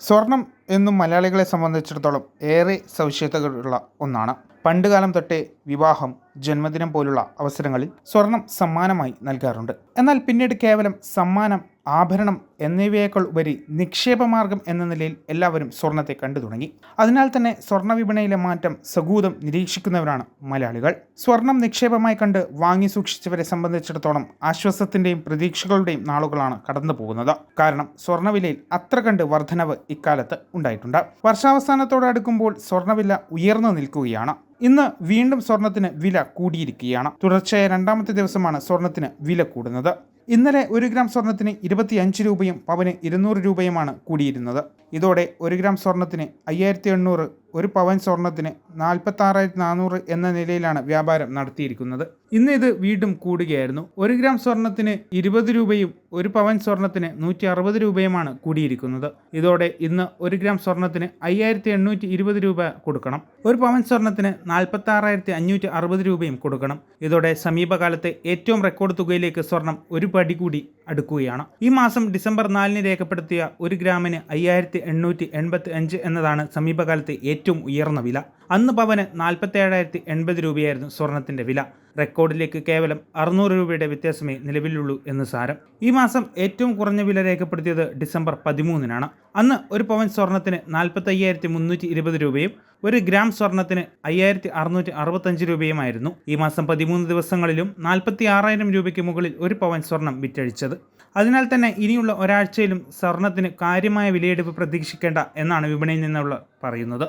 സ്വർണം എന്നും മലയാളികളെ സംബന്ധിച്ചിടത്തോളം ഏറെ സവിശേഷതകളുള്ള ഒന്നാണ്. പണ്ടുകാലം തൊട്ടേ വിവാഹം ജന്മദിനം പോലുള്ള അവസരങ്ങളിൽ സ്വർണം സമ്മാനമായി നൽകാറുണ്ട്. എന്നാൽ പിന്നീട് കേവലം സമ്മാനം ആഭരണം എന്നിവയേക്കാൾ ഉപരി നിക്ഷേപമാർഗം എന്ന നിലയിൽ എല്ലാവരും സ്വർണത്തെ കണ്ടു തുടങ്ങി. അതിനാൽ തന്നെ സ്വർണ വിപണിയിലെ മാറ്റം സഗൂതം നിരീക്ഷിക്കുന്നവരാണ് മലയാളികൾ. സ്വർണം നിക്ഷേപമായി കണ്ട് വാങ്ങി സൂക്ഷിച്ചവരെ സംബന്ധിച്ചിടത്തോളം ആശ്വാസത്തിന്റെയും പ്രതീക്ഷകളുടെയും നാളുകളാണ് കടന്നു പോകുന്നത്. കാരണം സ്വർണവിലയിൽ അത്ര കണ്ട് വർധനവ് ഇക്കാലത്ത് ഉണ്ടായിട്ടുണ്ട്. വർഷാവസാനത്തോടടുക്കുമ്പോൾ സ്വർണവില ഉയർന്നു നിൽക്കുകയാണ്. ഇന്ന് വീണ്ടും സ്വർണത്തിന് വില കൂടിയിരിക്കുകയാണ്. തുടർച്ചയായ രണ്ടാമത്തെ ദിവസമാണ് സ്വർണത്തിന് വില കൂടുന്നത്. ഇന്നലെ ഒരു ഗ്രാം സ്വർണത്തിന് ഇരുപത്തിയഞ്ച് രൂപയും പവന് ഇരുന്നൂറ് രൂപയുമാണ് കൂടിയിരുന്നത്. ഇതോടെ ഒരു ഗ്രാം സ്വർണത്തിന് അയ്യായിരത്തി എണ്ണൂറ് ഒരു പവൻ സ്വർണത്തിന് നാൽപ്പത്താറായിരത്തി നാനൂറ് എന്ന നിലയിലാണ് വ്യാപാരം നടത്തിയിരിക്കുന്നത്. ഇന്ന് ഇത് വീണ്ടും കൂടുകയായിരുന്നു. ഒരു ഗ്രാം സ്വർണത്തിന് ഇരുപത് രൂപയും ഒരു പവൻ സ്വർണത്തിന് നൂറ്റി അറുപത് രൂപയുമാണ് കൂടിയിരിക്കുന്നത്. ഇതോടെ ഇന്ന് ഒരു ഗ്രാം സ്വർണത്തിന് അയ്യായിരത്തി എണ്ണൂറ്റി ഇരുപത് രൂപ കൊടുക്കണം. ഒരു പവൻ സ്വർണത്തിന് നാൽപ്പത്താറായിരത്തി അഞ്ഞൂറ്റി അറുപത് രൂപയും കൊടുക്കണം. ഇതോടെ സമീപകാലത്തെ ഏറ്റവും റെക്കോർഡ് തുകയിലേക്ക് സ്വർണം ഒരു പടി കൂടി അടുക്കുകയാണ്. ഈ മാസം ഡിസംബർ നാലിന് രേഖപ്പെടുത്തിയ ഒരു ഗ്രാമിന് അയ്യായിരത്തി എണ്ണൂറ്റി എൺപത്തി അഞ്ച് എന്നതാണ് സമീപകാലത്തെ ഏറ്റവും ഉയർന്ന വില. അന്ന് പവന് നാൽപ്പത്തി ഏഴായിരത്തി എൺപത് രൂപയായിരുന്നു സ്വർണത്തിന്റെ വില. റെക്കോർഡിലേക്ക് കേവലം അറുന്നൂറ് രൂപയുടെ വ്യത്യാസമേ നിലവിലുള്ളൂ എന്ന് സാരം. ഈ മാസം ഏറ്റവും കുറഞ്ഞ വില രേഖപ്പെടുത്തിയത് ഡിസംബർ പതിമൂന്നിനാണ്. അന്ന് ഒരു പവൻ സ്വർണത്തിന് നാൽപ്പത്തി അയ്യായിരത്തി മുന്നൂറ്റി ഇരുപത് രൂപയും ഒരു ഗ്രാം സ്വർണത്തിന് അയ്യായിരത്തി അറുന്നൂറ്റി അറുപത്തഞ്ച് രൂപയുമായിരുന്നു ഈ മാസം പതിമൂന്ന് ദിവസങ്ങളിലും നാൽപ്പത്തി ആറായിരം രൂപയ്ക്ക് മുകളിൽ ഒരു പവൻ സ്വർണം വിറ്റഴിച്ചത്. അതിനാൽ തന്നെ ഇനിയുള്ള ഒരാഴ്ചയിലും സ്വർണത്തിന് കാര്യമായ വിലയെടുപ്പ് പ്രതീക്ഷിക്കേണ്ട എന്നാണ് വിപണിയിൽ നിന്നുള്ള പറയുന്നത്.